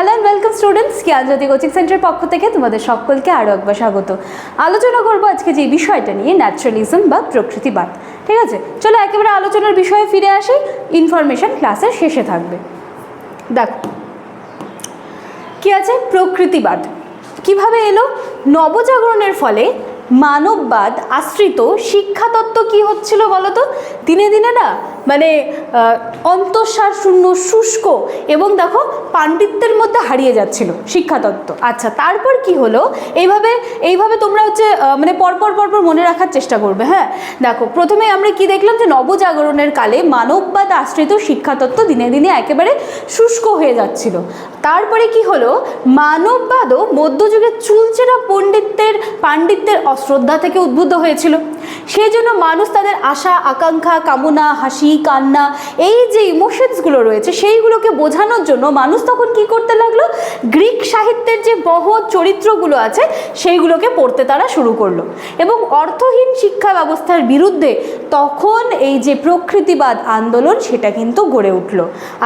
Hello and welcome students Gyanjyoti coaching সেন্টারের পক্ষ থেকে তোমাদের সকলকে আরও একবার স্বাগত। আলোচনা করব আজকে যে বিষয়টা নিয়ে ন্যাচারালিজম বা প্রকৃতিবাদ ঠিক আছে? চলো একেবারে আলোচনার বিষয়ে ফিরে আসি। ইনফরমেশন ক্লাসের শেষে থাকবে। দেখো, কি আছে? প্রকৃতিবাদ কীভাবে এলো? নবজাগরণের ফলে মানববাদ আশ্রিত শিক্ষাতত্ত্ব কি হচ্ছিল বলো তো দিনে দিনে না মানে অন্তঃসার শূন্য শুষ্ক এবং দেখো পাণ্ডিত্যের মধ্যে হারিয়ে যাচ্ছিল শিক্ষাতত্ত্ব। আচ্ছা তারপর কি হলো? এইভাবে এইভাবে তোমরা হচ্ছে মানে পরপর পরপর মনে রাখার চেষ্টা করবে হ্যাঁ? দেখো, প্রথমে আমরা কি দেখলাম যে নবজাগরণের কালে মানববাদ আশ্রিত শিক্ষাতত্ত্ব দিনে দিনে একেবারে শুষ্ক হয়ে যাচ্ছিল। তারপরে কি হলো? মানববাদও মধ্যযুগের চুলচেরা পণ্ডিতের পাণ্ডিত্যের অশ্রদ্ধা থেকে উদ্বুদ্ধ হয়েছিল। সেই জন্য মানুষ তাদের আশা, আকাঙ্ক্ষা, কামনা, হাসি, কান্না, এই যে ইমোশনসগুলো রয়েছে, সেইগুলোকে বোঝানোর জন্য মানুষ তখন কি করতে লাগল? গ্রিক সাহিত্যের যে বহৎ চরিত্রগুলো আছে, সেইগুলোকে পড়তে তারা শুরু করল। এবং অর্থহীন শিক্ষা ব্যবস্থার বিরুদ্ধে তখন এই যে প্রকৃতিবাদ আন্দোলন, সেটা কিন্তু গড়ে উঠল।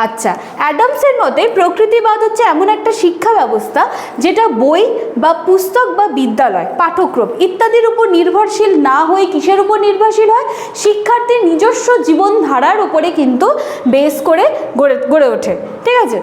আচ্ছা অ্যাডামসের মতে প্রকৃতিবাদ হচ্ছে এমন একটা শিক্ষা ব্যবস্থা, যেটা বই বা পুস্তক বা বিদ্যালয় পাঠক্রম ইত্যাদির উপর নির্ভরশীল না হয়ে কিসের উপর নির্ভরশীল হয়, শিক্ষার্থীর নিজস্ব জীবনধারার উপরে কিন্তু বেস করে গড়ে গড়ে ওঠে। ঠিক আছে?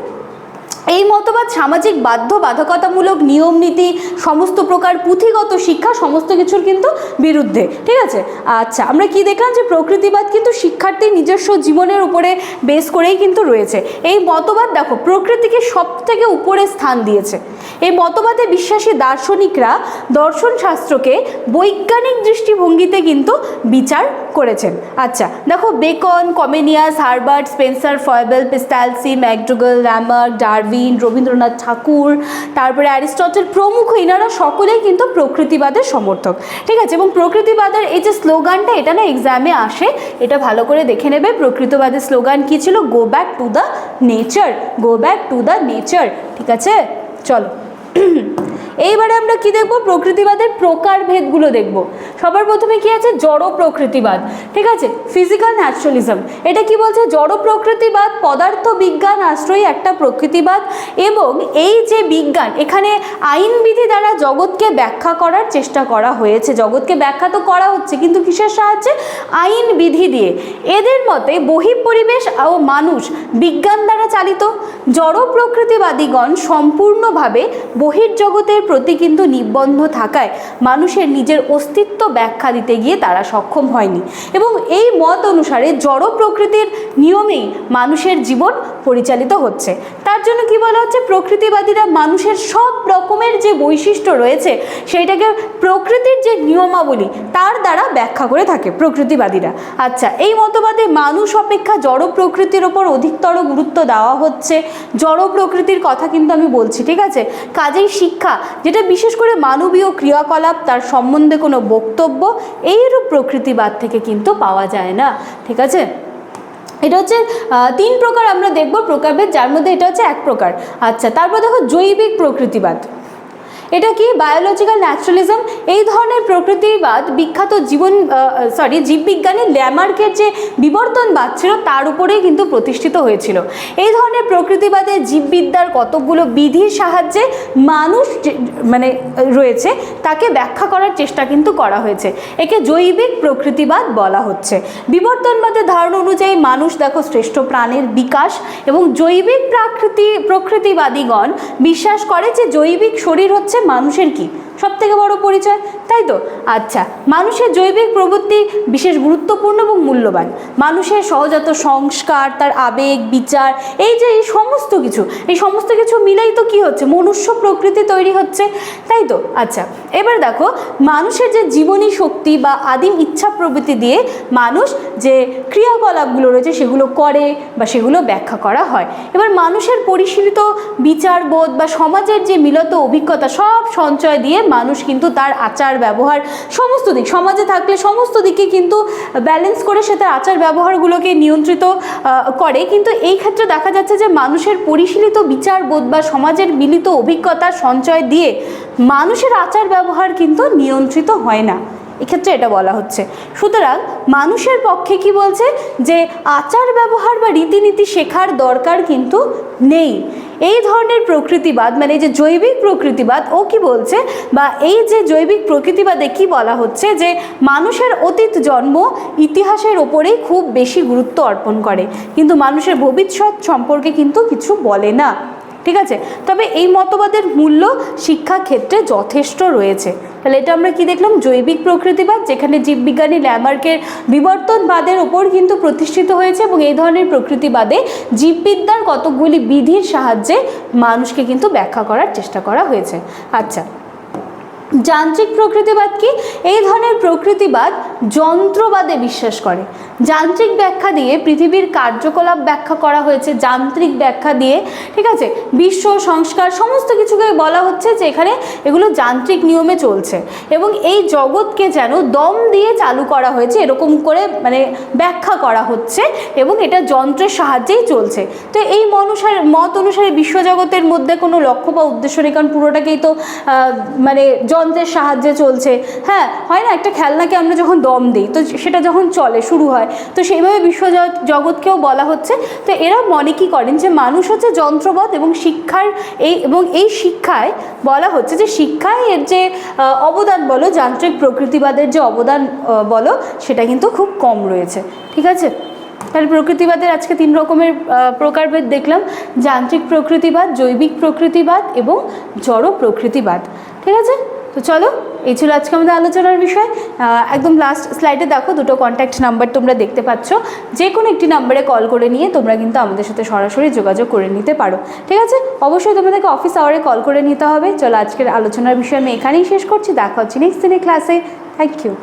এই মতবাদ সামাজিক বাধ্য বাধকতামূলক নিয়ম নীতি, সমস্ত প্রকার পুঁথিগত শিক্ষা, সমস্ত কিছুর কিন্তু বিরুদ্ধে, ঠিক আছে? আচ্ছা আমরা কি দেখলাম যে প্রকৃতিবাদ কিন্তু শিক্ষার্থীর নিজস্ব জীবনের উপরে বেস করেই কিন্তু রয়েছে। এই মতবাদ দেখো, প্রকৃতিকে সব থেকে উপরে স্থান দিয়েছে। এই মতবাদে বিশ্বাসী দার্শনিকরা দর্শন শাস্ত্রকে বৈজ্ঞানিক দৃষ্টিভঙ্গিতে কিন্তু বিচার করেছেন। আচ্ছা দেখো, Bacon, Comenius Herbert Spencer, Froebel Pestalozzi McDougall র্যামার Darwin Rabindranath Thakur, তারপরে অ্যারিস্টটল প্রমুখ এনারা সকলেই কিন্তু প্রকৃতিবাদের সমর্থক। ঠিক আছে? এবং প্রকৃতিবাদের এই যে স্লোগানটা, এটা না এক্সামে আসে। এটা ভালো করে দেখে নেবে, প্রকৃতিবাদের স্লোগান কী ছিল? Go back to the nature go back to the nature ঠিক আছে? চলো। এইবারে আমরা কি দেখব? প্রকৃতিবাদের প্রকারভেদগুলো দেখব। সবার প্রথমে কি আছে? জড় প্রকৃতিবাদ। ঠিক আছে? ফিজিক্যাল ন্যাচারালিজম এটা কি বলছে? জড় প্রকৃতিবাদ, পদার্থ বিজ্ঞান আশ্রয়ী একটা প্রকৃতিবাদ এবং এই যে বিজ্ঞান, এখানে আইনবিধি দ্বারা জগৎকে ব্যাখ্যা করার চেষ্টা করা হয়েছে। জগৎকে ব্যাখ্যা তো করা হচ্ছে, কিন্তু কিসের সাহায্যে? আইন বিধি দিয়ে। এদের মতে বহিঃপরিবেশ ও মানুষ বিজ্ঞান দ্বারা চালিত। জড় প্রকৃতিবাদীগণ সম্পূর্ণভাবে বহির্জগতের প্রতি কিন্তু নিবন্ধ থাকায় মানুষের নিজের অস্তিত্ব ব্যাখ্যা দিতে গিয়ে তারা সক্ষম হয়নি। এবং এই মত অনুসারে জড় প্রকৃতির নিয়মেই মানুষের জীবন পরিচালিত হচ্ছে। তার জন্য কি বলা হচ্ছে? প্রকৃতিবাদীরা মানুষের সব রকমের যে বৈশিষ্ট্য রয়েছে, সেইটাকে প্রকৃতির যে নিয়মাবলী, তার দ্বারা ব্যাখ্যা করে থাকে প্রকৃতিবাদীরা। আচ্ছা এই মতবাদে মানুষ অপেক্ষা জড় প্রকৃতির ওপর অধিকতর গুরুত্ব দেওয়া হচ্ছে। জড় প্রকৃতির কথা কিন্তু আমি বলছি, ঠিক আছে? কাজেই শিক্ষা যেটা বিশেষ করে মানবীয় ক্রিয়াকলাপ, তার সম্বন্ধে কোনো বক্তব্য, এইরূপ প্রকৃতিবাদ থেকে কিন্তু পাওয়া যায় না। ঠিক আছে? এটা হচ্ছে তিন প্রকার আমরা দেখব প্রকারভেদ, যার মধ্যে এটা হচ্ছে এক প্রকার। আচ্ছা তারপর দেখো জৈবিক প্রকৃতিবাদ। এটা কি বায়োলজিক্যাল ন্যাচারালিজম এই ধরনের প্রকৃতিবাদ বিখ্যাত জীবন সরি জীববিজ্ঞানী ল্যামার্কের যে বিবর্তনবাদ ছিল তার উপরেই কিন্তু প্রতিষ্ঠিত হয়েছিল। এই ধরনের প্রকৃতিবাদে জীববিদ্যার কতকগুলো বিধির সাহায্যে মানুষ মানে রয়েছে, তাকে ব্যাখ্যা করার চেষ্টা কিন্তু করা হয়েছে। একে জৈবিক প্রকৃতিবাদ বলা হচ্ছে। বিবর্তনবাদের ধারণা অনুযায়ী মানুষ দেখো শ্রেষ্ঠ প্রাণের বিকাশ এবং জৈবিক প্রাকৃতি, প্রকৃতিবাদীগণ বিশ্বাস করে যে জৈবিক শরীর হচ্ছে মানুষের কি? সব থেকে বড় পরিচয়? তাই তো? আচ্ছা মানুষের জৈবিক প্রবৃত্তি বিশেষ গুরুত্বপূর্ণ এবং মূল্যবান। মানুষের সহজাত সংস্কার, তার আবেগ, বিচার, এই যে এই সমস্ত কিছু, এই সমস্ত কিছু মিলেই তো কি হচ্ছে? মনুষ্য প্রকৃতি তৈরি হচ্ছে। তাই তো? আচ্ছা এবার দেখো, মানুষের যে জীবনী শক্তি বা আদিম ইচ্ছা প্রবৃত্তি দিয়ে মানুষ যে ক্রিয়াকলাপগুলো রয়েছে, সেগুলো করে বা সেগুলো ব্যাখ্যা করা হয়। এবার মানুষের পরিশীলিত বিচারবোধ বা সমাজের যে মিলত অভিজ্ঞতা, সব সঞ্চয় দিয়ে মানুষ কিন্তু তার আচার ব্যবহার সমস্ত দিক, সমাজে থাকলে সমস্ত দিকে কিন্তু ব্যালেন্স করে সে তার আচার ব্যবহারগুলোকে নিয়ন্ত্রিত করে। কিন্তু এই ক্ষেত্রে দেখা যাচ্ছে যে মানুষের পরিশীলিত বিচারবোধ বা সমাজের মিলিত অভিজ্ঞতা সঞ্চয় দিয়ে মানুষের আচার ব্যবহার কিন্তু নিয়ন্ত্রিত হয় না। এক্ষেত্রে এটা বলা হচ্ছে। সুতরাং মানুষের পক্ষে কি বলছে? যে আচার ব্যবহার বা রীতিনীতি শেখার দরকার কিন্তু নেই। এই ধরনের প্রকৃতিবাদ মানে যে জৈবিক প্রকৃতিবাদ, ও কি বলছে? বা এই যে জৈবিক প্রকৃতিবাদে কি বলা হচ্ছে? যে মানুষের অতীত জন্ম ইতিহাসের ওপরেই খুব বেশি গুরুত্ব অর্পণ করে। কিন্তু মানুষের ভবিষ্যৎ সম্পর্কে কিন্তু কিছু বলে না। ঠিক আছে? তবে এই মতবাদের মূল্য শিক্ষা ক্ষেত্রে যথেষ্ট রয়েছে। তাহলে এটা আমরা কি দেখলাম? জৈবিক প্রকৃতিবাদ, যেখানে জীববিজ্ঞানী ল্যামার্কের বিবর্তনবাদের ওপর কিন্তু প্রতিষ্ঠিত হয়েছে এবং এই ধরনের প্রকৃতিবাদে জীববিদ্যার কতকগুলি বিধির সাহায্যে মানুষকে কিন্তু ব্যাখ্যা করার চেষ্টা করা হয়েছে। আচ্ছা যান্ত্রিক প্রকৃতিবাদ কি? এই ধরনের প্রকৃতিবাদ যন্ত্রবাদে বিশ্বাস করে। যান্ত্রিক ব্যাখ্যা দিয়ে পৃথিবীর কার্যকলাপ ব্যাখ্যা করা হয়েছে, যান্ত্রিক ব্যাখ্যা দিয়ে, ঠিক আছে? বিশ্ব, সংস্কার, সমস্ত কিছুকে বলা হচ্ছে যে এখানে এগুলো যান্ত্রিক নিয়মে চলছে এবং এই জগৎকে যেন দম দিয়ে চালু করা হয়েছে, এরকম করে মানে ব্যাখ্যা করা হচ্ছে এবং এটা যন্ত্রের সাহায্যেই চলছে। তো এই মনুসারে মত অনুসারে বিশ্বজগতের মধ্যে কোনো লক্ষ্য বা উদ্দেশ্য নেই, কারণ পুরোটাকেই তো মানে যন্ত্রের সাহায্যে চলছে। হ্যাঁ হয় না, একটা খেলনাকে আমরা যখন দম দিই, তো সেটা যখন চলে, শুরু হয়, তো সেইভাবে বিশ্বজগৎ জগৎকেও বলা হচ্ছে। তো এরা মনে কি করেন যে মানুষ হচ্ছে যন্ত্রবৎ এবং শিক্ষার এই, এবং এই শিক্ষায় বলা হচ্ছে যে শিক্ষায় এর যে অবদান বলো, যান্ত্রিক প্রকৃতিবাদের যে অবদান বলো, সেটা কিন্তু খুব কম রয়েছে। ঠিক আছে? তাহলে প্রকৃতিবাদের আজকে তিন রকমের প্রকারভেদ দেখলাম। যান্ত্রিক প্রকৃতিবাদ, জৈবিক প্রকৃতিবাদ এবং জড় প্রকৃতিবাদ। ঠিক আছে? তো চলো, এই ছিল আজকে আমাদের আলোচনার বিষয়। একদম লাস্ট স্লাইডে দেখো, দুটো কন্ট্যাক্ট নাম্বার তোমরা দেখতে পাচ্ছ। যে কোনো একটি নাম্বারে কল করে নিয়ে তোমরা কিন্তু আমাদের সাথে সরাসরি যোগাযোগ করে নিতে পারো। ঠিক আছে? অবশ্যই তোমাদেরকে অফিস আওয়ারে কল করে নিতে হবে। চলো, আজকের আলোচনার বিষয় আমি এখানেই শেষ করছি। দেখা হচ্ছে নেক্সট দিনের ক্লাসে থ্যাংক ইউ